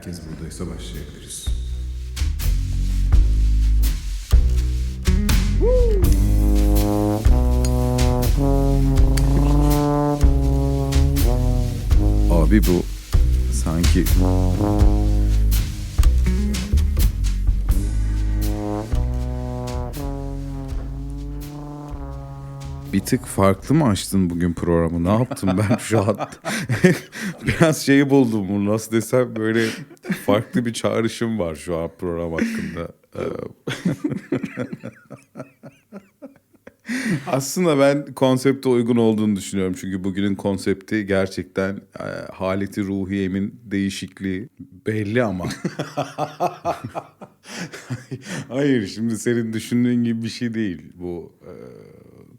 Herkes buradaysa başlayabiliriz. Abi bu sanki bir tık farklı mı açtın bugün programı? Ne yaptım ben şu an? Biraz şeyi buldum bunu nasıl desem böyle farklı bir çağrışım var şu an program hakkında. Ee, Aslında ben konsepte uygun olduğunu düşünüyorum. Çünkü bugünün konsepti gerçekten e, haleti ruhiyemin değişikliği belli ama. Hayır şimdi senin düşündüğün gibi bir şey değil bu. E,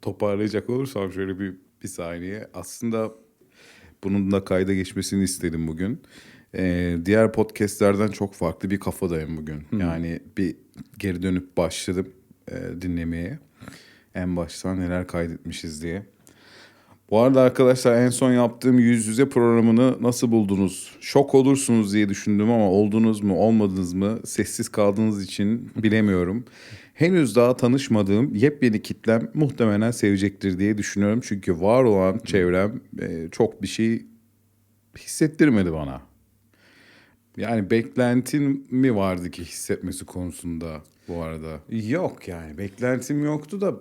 toparlayacak olursam şöyle bir, bir saniye. Aslında bunun da kayda geçmesini istedim bugün. E, diğer podcastlerden çok farklı bir kafadayım bugün. Yani bir geri dönüp başladım e, dinlemeye en baştan neler kaydetmişiz diye. Bu arada arkadaşlar en son yaptığım yüz yüze programını nasıl buldunuz? Şok olursunuz diye düşündüm ama oldunuz mu olmadınız mı sessiz kaldığınız için bilemiyorum. Henüz daha tanışmadığım yepyeni kitlem muhtemelen sevecektir diye düşünüyorum. Çünkü var olan çevrem e, çok bir şey hissettirmedi bana. Yani beklentin mi vardı ki hissetmesi konusunda bu arada? Yok yani beklentim yoktu da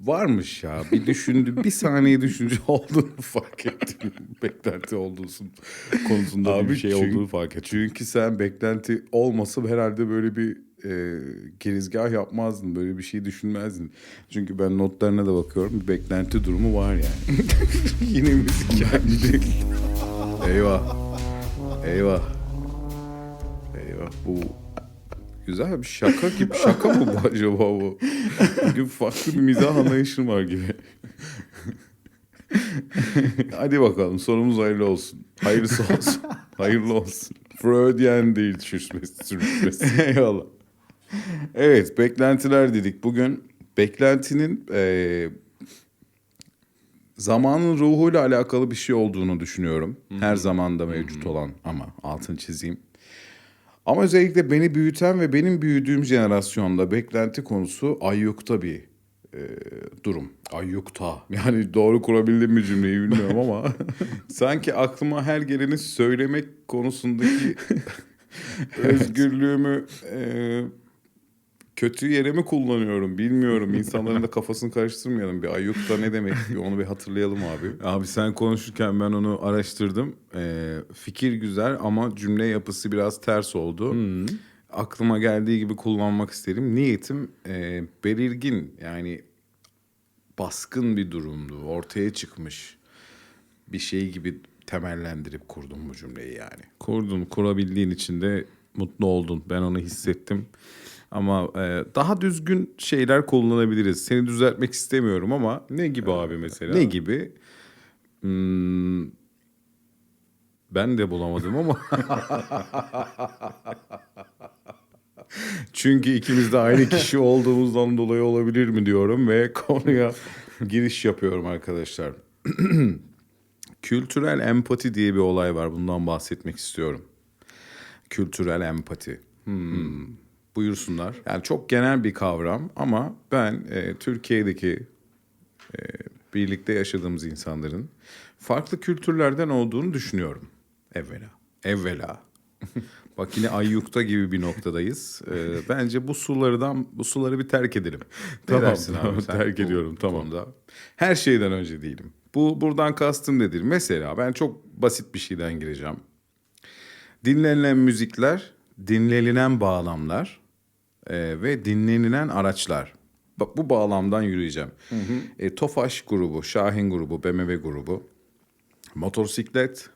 varmış ya. Bir düşündü, bir saniye düşünce olduğunu fark ettim. Beklenti olduğunu konusunda Abi bir şey çünkü- olduğunu fark ettim. Çünkü sen beklenti olmasa herhalde böyle bir e, girizgah yapmazdın. Böyle bir şey düşünmezdin. Çünkü ben notlarına da bakıyorum. Bir beklenti durumu var yani. Yine müzik geldi. Eyvah. Eyvah. Bu güzel bir şaka gibi. Şaka mı bu acaba bu? Bugün farklı bir mizah anlayışım var gibi. Hadi bakalım sorumuz hayırlı olsun. Hayırlısı olsun. Hayırlı olsun. Freudian değil sürüşmesi. sürüşmesi. Eyvallah. Evet beklentiler dedik. Bugün beklentinin eee zamanın ruhuyla alakalı bir şey olduğunu düşünüyorum. Her zamanda mevcut olan ama altını çizeyim. Ama özellikle beni büyüten ve benim büyüdüğüm jenerasyonda beklenti konusu ayyukta bir e, durum. Ayyukta. Yani doğru kurabildim mi cümleyi bilmiyorum ama sanki aklıma her geleni söylemek konusundaki özgürlüğümü e, kötü yere mi kullanıyorum bilmiyorum. İnsanların da kafasını karıştırmayalım. Bir ayyukta ne demek bir onu bir hatırlayalım abi. Abi sen konuşurken ben onu araştırdım. Ee, fikir güzel ama cümle yapısı biraz ters oldu. Aklıma geldiği gibi kullanmak istedim. Niyetim e, belirgin yani baskın bir durumdu. Ortaya çıkmış bir şey gibi temellendirip kurdum bu cümleyi yani. Kurdun, kurabildiğin için de mutlu oldun. Ben onu hissettim. Ama e, daha düzgün şeyler kullanabiliriz. Seni düzeltmek istemiyorum ama ne gibi abi mesela? Ne gibi? Hmm, ben de bulamadım ama. Çünkü ikimiz de aynı kişi olduğumuzdan dolayı olabilir mi diyorum ve konuya giriş yapıyorum arkadaşlar. Kültürel empati diye bir olay var. Bundan bahsetmek istiyorum. Kültürel empati. Hmm. Buyursunlar. Yani çok genel bir kavram ama ben e, Türkiye'deki e, birlikte yaşadığımız insanların farklı kültürlerden olduğunu düşünüyorum. Evvela. Evvela. Bak yine Ayyuk'ta gibi bir noktadayız. E, bence bu sulardan bu suları bir terk edelim. Tamam, tamam, abi? Terk bu ediyorum, tamam. konuda? Her şeyden önce değilim. Bu buradan kastım nedir? Mesela ben çok basit bir şeyden gireceğim. Dinlenilen müzikler, dinlenilen bağlamlar e, ve dinlenilen araçlar. Bak bu bağlamdan yürüyeceğim. E, Tofaş grubu, Şahin grubu, BMW grubu, motosiklet,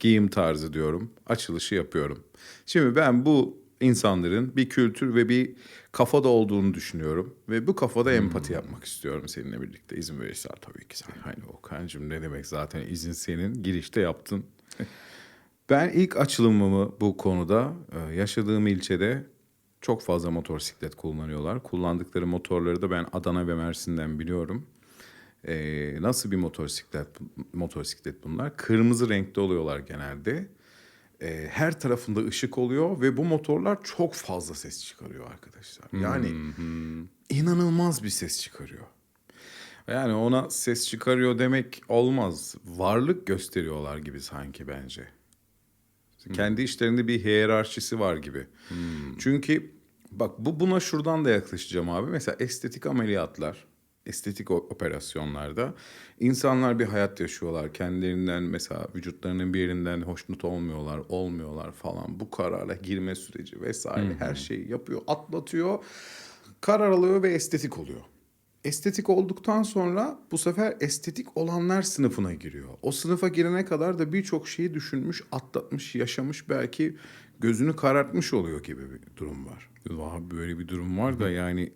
giyim tarzı diyorum. Açılışı yapıyorum. Şimdi ben bu insanların bir kültür ve bir kafada olduğunu düşünüyorum. Ve bu kafada empati yapmak istiyorum seninle birlikte. İzin verirsen tabii ki sen. Hani Okan'cığım ne demek zaten izin senin. Girişte yaptın. Ben ilk açılımımı bu konuda e, yaşadığım ilçede çok fazla motosiklet kullanıyorlar. Kullandıkları motorları da ben Adana ve Mersin'den biliyorum. E, nasıl bir motosiklet motosiklet bunlar? Kırmızı renkte oluyorlar genelde. e, her tarafında ışık oluyor ve bu motorlar çok fazla ses çıkarıyor arkadaşlar. Yani inanılmaz bir ses çıkarıyor. Yani ona ses çıkarıyor demek olmaz. Varlık gösteriyorlar gibi sanki bence. Kendi işlerinde bir hiyerarşisi var gibi. Çünkü bak bu buna şuradan da yaklaşacağım abi. Mesela estetik ameliyatlar, estetik operasyonlarda insanlar bir hayat yaşıyorlar. Kendilerinden mesela vücutlarının bir yerinden hoşnut olmuyorlar, olmuyorlar falan. Bu karara girme süreci vesaire her şeyi yapıyor, atlatıyor. Karar alıyor ve estetik oluyor. Estetik olduktan sonra bu sefer estetik olanlar sınıfına giriyor. O sınıfa girene kadar da birçok şeyi düşünmüş, atlatmış, yaşamış belki gözünü karartmış oluyor gibi bir durum var. Vah böyle bir durum var da yani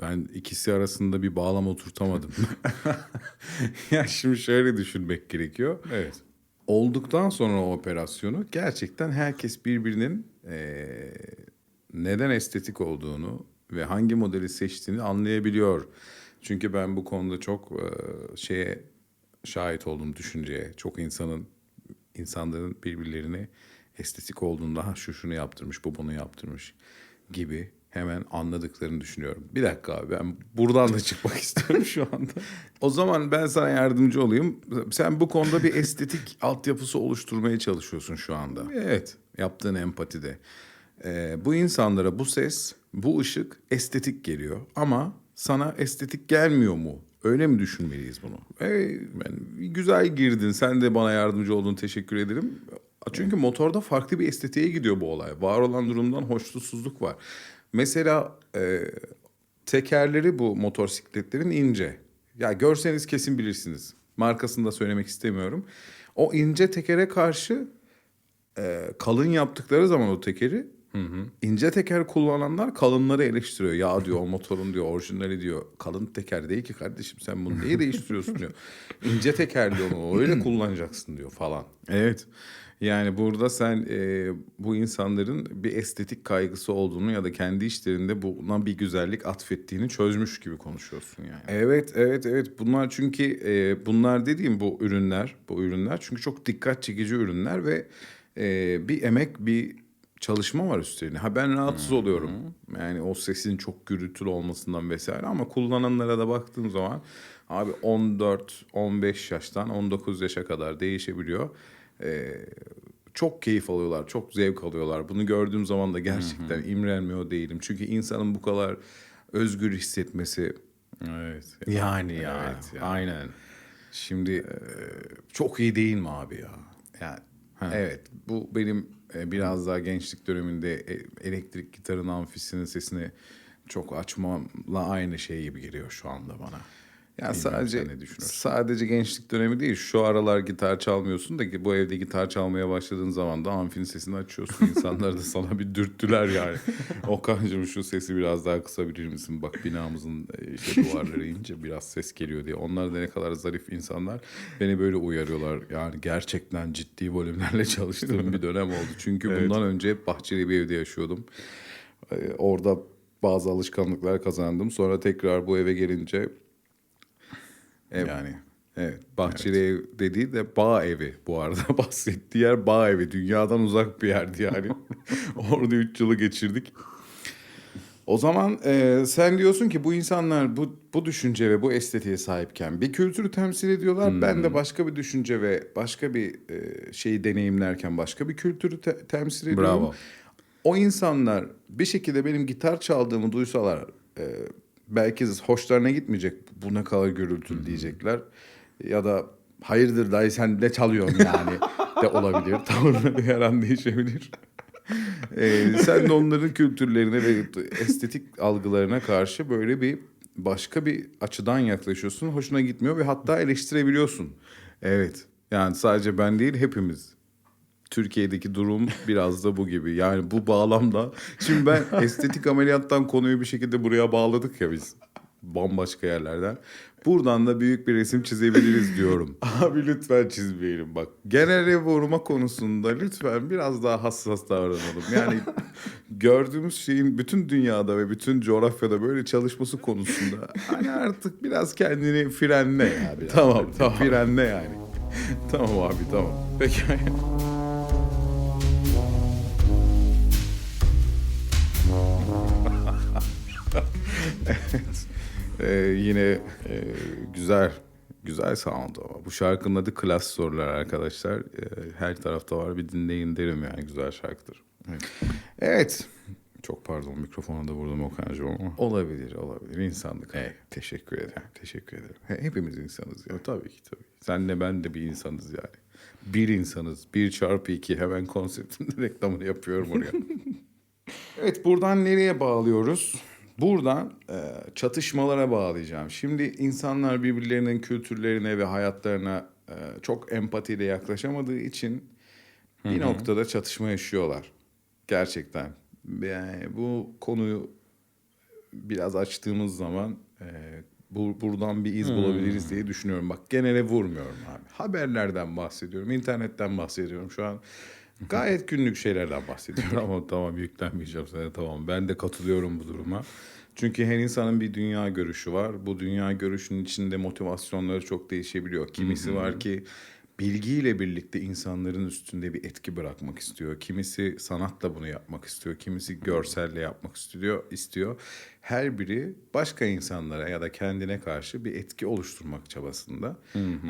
ben ikisi arasında bir bağlam oturtamadım. ya şimdi şöyle düşünmek gerekiyor. Evet. Olduktan sonra o operasyonu gerçekten herkes birbirinin eee, neden estetik olduğunu ve hangi modeli seçtiğini anlayabiliyor. Çünkü ben bu konuda çok eee, şeye şahit oldum düşünceye. Çok insanın insanların birbirlerini estetik olduğunda ha şu şunu yaptırmış, bu bunu yaptırmış gibi hemen anladıklarını düşünüyorum. Bir dakika abi ben buradan da çıkmak istiyorum şu anda. O zaman ben sana yardımcı olayım. Sen bu konuda bir estetik altyapısı oluşturmaya çalışıyorsun şu anda. Evet. Yaptığın empatide. Ee, bu insanlara bu ses, bu ışık estetik geliyor. Ama sana estetik gelmiyor mu? Öyle mi düşünmeliyiz bunu? Ee, ben, güzel girdin. Sen de bana yardımcı oldun. Teşekkür ederim. Çünkü motorda farklı bir estetiğe gidiyor bu olay. Var olan durumdan hoşnutsuzluk var. Mesela e, tekerleri bu motosikletlerin ince. Ya görseniz kesin bilirsiniz. Markasını da söylemek istemiyorum. O ince tekere karşı e, kalın yaptıkları zaman o tekeri ince teker kullananlar kalınları eleştiriyor. Ya diyor o motorun diyor orijinali diyor kalın teker değil ki kardeşim sen bunu niye değiştiriyorsun diyor. İnce tekerli onu öyle kullanacaksın diyor falan. Evet. Yani burada sen e, bu insanların bir estetik kaygısı olduğunu ya da kendi işlerinde buna bir güzellik atfettiğini çözmüş gibi konuşuyorsun yani. Evet, evet, evet. Bunlar çünkü e, bunlar dediğim bu ürünler, bu ürünler çünkü çok dikkat çekici ürünler ve e, bir emek, bir çalışma var üstlerine. Ha ben rahatsız oluyorum. Yani o sesin çok gürültülü olmasından vesaire ama kullananlara da baktığım zaman abi 14, 15 yaştan 19 yaşa kadar değişebiliyor. Ee, çok keyif alıyorlar, çok zevk alıyorlar. Bunu gördüğüm zaman da gerçekten imrenmiyor değilim. Çünkü insanın bu kadar özgür hissetmesi Evet. yani ya. Evet ya. Aynen. Şimdi e, çok iyi değil mi abi ya? Yani evet bu benim biraz daha gençlik döneminde e, elektrik gitarın amfisinin sesini çok açmamla aynı şey gibi geliyor şu anda bana. Ya Bilmiyorum, sadece ne sadece gençlik dönemi değil. Şu aralar gitar çalmıyorsun da ki bu evde gitar çalmaya başladığın zaman da amfinin sesini açıyorsun. İnsanlar da sana bir dürttüler yani. Okan'cığım şu sesi biraz daha kısabilir misin? Bak binamızın e, işte duvarları ince biraz ses geliyor diye. Onlar da ne kadar zarif insanlar. Beni böyle uyarıyorlar. Yani gerçekten ciddi volümlerle çalıştığım bir dönem oldu. Çünkü bundan önce hep bahçeli bir evde yaşıyordum. Ee, Orada bazı alışkanlıklar kazandım. Sonra tekrar bu eve gelince Ev, Yani. Evet. Bahçeli ev dediği de bağ evi bu arada. Bahsettiği yer bağ evi. Dünyadan uzak bir yerdi yani. Orada üç yılı geçirdik. O zaman e, sen diyorsun ki bu insanlar bu bu düşünce ve bu estetiğe sahipken bir kültürü temsil ediyorlar. Ben de başka bir düşünce ve başka bir e, şeyi deneyimlerken başka bir kültürü te- temsil ediyorum. Bravo. O insanlar bir şekilde benim gitar çaldığımı duysalar e, belki hoşlarına gitmeyecek. Bu ne kadar gürültülü diyecekler. Ya da hayırdır dayı sen ne çalıyorsun yani de olabilir. Tavırları her an değişebilir. E, sen de onların kültürlerine ve estetik algılarına karşı böyle bir başka bir açıdan yaklaşıyorsun. Hoşuna gitmiyor ve hatta eleştirebiliyorsun. Evet. Yani sadece ben değil hepimiz. Türkiye'deki durum biraz da bu gibi. Yani bu bağlamda şimdi ben estetik ameliyattan konuyu bir şekilde buraya bağladık ya biz. Bambaşka yerlerden. Buradan da büyük bir resim çizebiliriz diyorum. Abi lütfen çizmeyelim bak. Genele vurma konusunda lütfen biraz daha hassas davranalım. Yani gördüğümüz şeyin bütün dünyada ve bütün coğrafyada böyle çalışması konusunda hani artık biraz kendini frenle ya. Biraz. Tamam tamam. Frenle yani. tamam abi tamam. Peki. Ee, yine e, güzel güzel sound ama. Bu şarkının adı Klas Sorular arkadaşlar. Ee, her tarafta var bir dinleyin derim yani güzel şarkıdır. Evet. Evet. Çok pardon mikrofona da vurdum Okan'cığım ama. Olabilir, olabilir. İnsanlık. Evet, teşekkür ederim. Teşekkür ederim. He- Hepimiz insanız ya. Tabii ki tabii. Sen de ben de bir insanız yani. Bir insanız. Bir çarpı iki. Hemen konseptin reklamını yapıyorum oraya. evet buradan nereye bağlıyoruz? Buradan e, çatışmalara bağlayacağım. Şimdi insanlar birbirlerinin kültürlerine ve hayatlarına e, çok empatiyle yaklaşamadığı için bir noktada çatışma yaşıyorlar. Gerçekten. Yani bu konuyu biraz açtığımız zaman e, bu, buradan bir iz bulabiliriz diye düşünüyorum. Bak genele vurmuyorum abi. Haberlerden bahsediyorum, internetten bahsediyorum şu an. Gayet günlük şeylerden bahsediyorum ama tamam yüklenmeyeceğim sana tamam. Ben de katılıyorum bu duruma. Çünkü her insanın bir dünya görüşü var. Bu dünya görüşünün içinde motivasyonları çok değişebiliyor. Kimisi var ki bilgiyle birlikte insanların üstünde bir etki bırakmak istiyor. Kimisi sanatla bunu yapmak istiyor. Kimisi görselle yapmak istiyor. istiyor. Her biri başka insanlara ya da kendine karşı bir etki oluşturmak çabasında.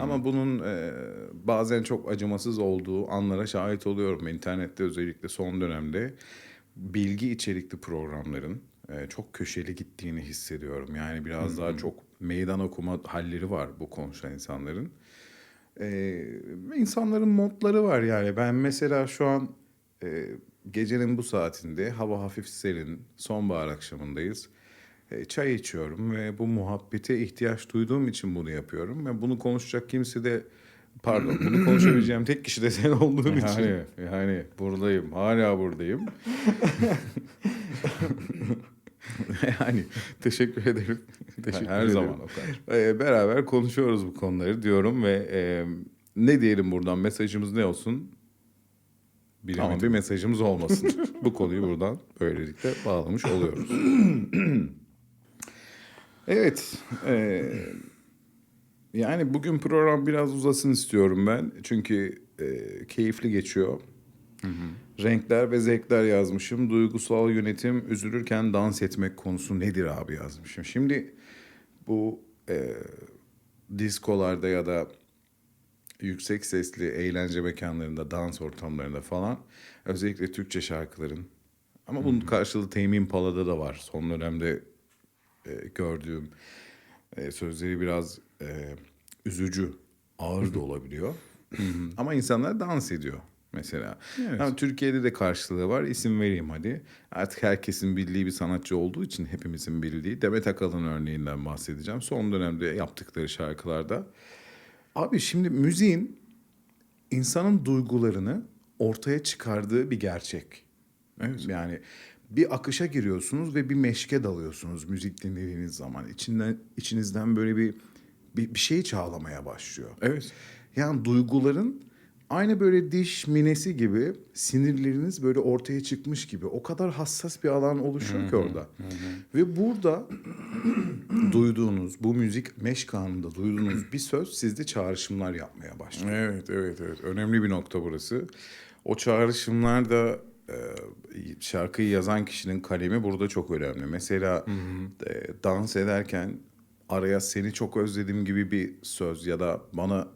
Ama bunun e, bazen çok acımasız olduğu anlara şahit oluyorum. İnternette özellikle son dönemde bilgi içerikli programların e, çok köşeli gittiğini hissediyorum. Yani biraz daha çok meydan okuma halleri var bu konuşan insanların. Ee, insanların modları var yani. Ben mesela şu an e, gecenin bu saatinde hava hafif serin, sonbahar akşamındayız. E, çay içiyorum ve bu muhabbete ihtiyaç duyduğum için bunu yapıyorum. Ve bunu konuşacak kimse de pardon bunu konuşabileceğim tek kişi de sen olduğun için. Yani, yani buradayım. Hala buradayım. yani teşekkür ederim. Teşekkür Her ederim. zaman o kadar. Ee, beraber konuşuyoruz bu konuları diyorum ve e, ne diyelim buradan mesajımız ne olsun? Bilemedim. Ama bir mesajımız olmasın. bu konuyu buradan böylelikle bağlamış oluyoruz. evet. e, yani bugün program biraz uzasın istiyorum ben. Çünkü e, keyifli geçiyor. Renkler ve zevkler yazmışım. Duygusal yönetim, üzülürken dans etmek konusu nedir abi yazmışım. Şimdi bu e, diskolarda ya da yüksek sesli eğlence mekanlarında, dans ortamlarında falan özellikle Türkçe şarkıların ama bunun karşılığı Tame Impala'da da var. Son dönemde e, gördüğüm e, sözleri biraz e, üzücü, ağır da olabiliyor. ama insanlar dans ediyor mesela. Evet. Ama Türkiye'de de karşılığı var. İsim vereyim hadi. Artık herkesin bildiği bir sanatçı olduğu için hepimizin bildiği Demet Akalın örneğinden bahsedeceğim. Son dönemde yaptıkları şarkılarda. Abi şimdi müziğin insanın duygularını ortaya çıkardığı bir gerçek. Evet. Yani bir akışa giriyorsunuz ve bir meşke dalıyorsunuz müzik dinlediğiniz zaman. İçinden içinizden böyle bir bir, bir şey çağlamaya başlıyor. Evet. Yani duyguların aynı böyle diş minesi gibi sinirleriniz böyle ortaya çıkmış gibi o kadar hassas bir alan oluşuyor ki orada. Ve burada duyduğunuz bu müzik meşkanında duyduğunuz bir söz sizde çağrışımlar yapmaya başlıyor. Evet, evet, evet. Önemli bir nokta burası. O çağrışımlar da e, şarkıyı yazan kişinin kalemi burada çok önemli. Mesela e, dans ederken araya seni çok özledim gibi bir söz ya da bana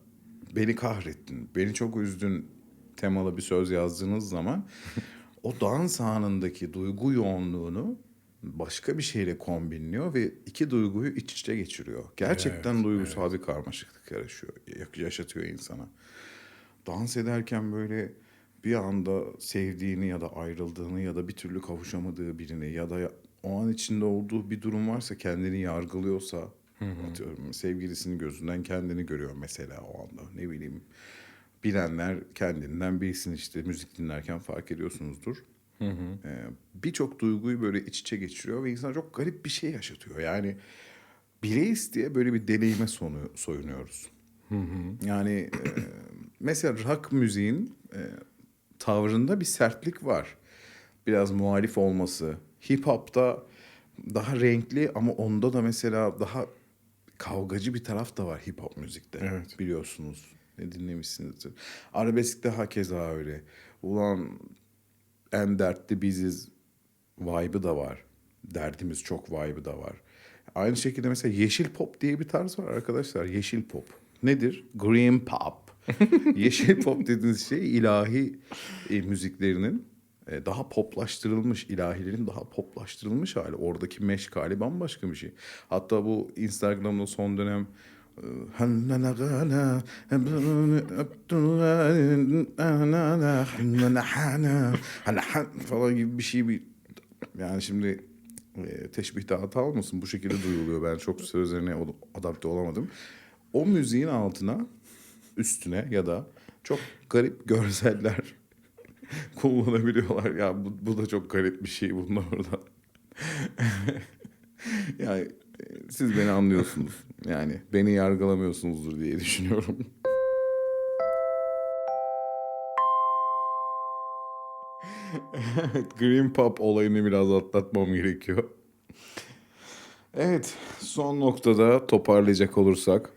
beni kahrettin, beni çok üzdün temalı bir söz yazdığınız zaman o dans anındaki duygu yoğunluğunu başka bir şeyle kombinliyor ve iki duyguyu iç içe geçiriyor. Gerçekten Evet, duygusal bir karmaşıklık yaşıyor, yaşatıyor insana. Dans ederken böyle bir anda sevdiğini ya da ayrıldığını ya da bir türlü kavuşamadığı birini ya da o an içinde olduğu bir durum varsa kendini yargılıyorsa atıyorum sevgilisinin gözünden kendini görüyor mesela o anda ne bileyim bilenler kendinden bilsin işte müzik dinlerken fark ediyorsunuzdur. Ee, Birçok duyguyu böyle iç içe geçiriyor ve insan çok garip bir şey yaşatıyor. Yani bireyiz diye böyle bir deneyime sonu, soyunuyoruz. Yani e, mesela rock müziğin e, tavrında bir sertlik var. Biraz muhalif olması. Hip hop'ta daha renkli ama onda da mesela daha kavgacı bir taraf da var hip hop müzikte. Evet. Biliyorsunuz. Ne dinlemişsinizdir. Arabeskte hakeza öyle. Ulan en dertli biziz vibe'ı da var. Derdimiz çok vibe'ı da var. aynı şekilde mesela yeşil pop diye bir tarz var arkadaşlar. Yeşil pop. Nedir? Green pop. yeşil pop dediğiniz şey ilahi e, müziklerinin daha poplaştırılmış, ilahilerin daha poplaştırılmış hali. Oradaki meşgale bambaşka bir şey. Hatta bu Instagram'da son dönem e, falan gibi bir şey bir yani şimdi e, teşbihte hata olmasın bu şekilde duyuluyor. Ben çok sözlerine adapte olamadım. O müziğin altına üstüne ya da çok garip görseller kullanabiliyorlar. Ya bu, bu da çok garip bir şey bunun orada. yani e, siz beni anlıyorsunuz. Yani beni yargılamıyorsunuzdur diye düşünüyorum. Green Pop olayını biraz atlatmam gerekiyor. Evet, son noktada toparlayacak olursak,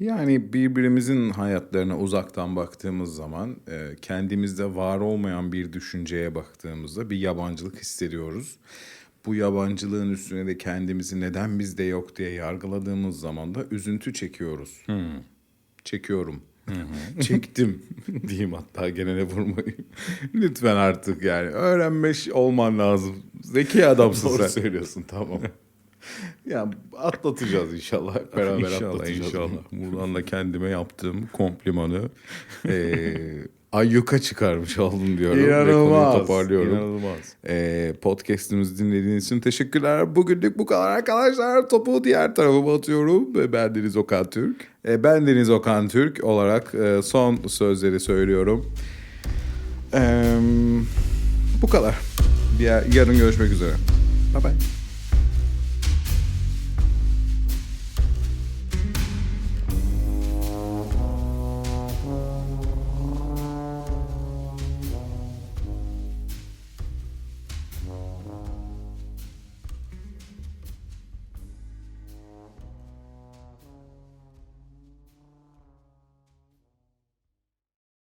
yani birbirimizin hayatlarına uzaktan baktığımız zaman, e, kendimizde var olmayan bir düşünceye baktığımızda bir yabancılık hissediyoruz. Bu yabancılığın üstüne de kendimizi neden bizde yok diye yargıladığımız zaman da üzüntü çekiyoruz. Çekiyorum. Çektim diyeyim hatta genele vurmayayım. Lütfen artık yani öğrenmiş olman lazım. Zeki adamsın Doğru sen. söylüyorsun tamam. Ya atlatacağız inşallah. Hep beraber İnşallah, atlatacağız. inşallah. Buradan da kendime yaptığım komplimanı eee ayyuka çıkarmış oldum diyorum. Ve konuyu İnanılmaz. toparlıyorum. İnanılmaz. Eee podcast'imizi dinlediğiniz için teşekkürler. Bugünlük bu kadar arkadaşlar. Topu diğer tarafa atıyorum. Ben Deniz Okan Türk. E, ben Deniz Okan Türk olarak e, son sözleri söylüyorum. Eee, bu kadar. Ya- Yarın görüşmek üzere. Bye bye.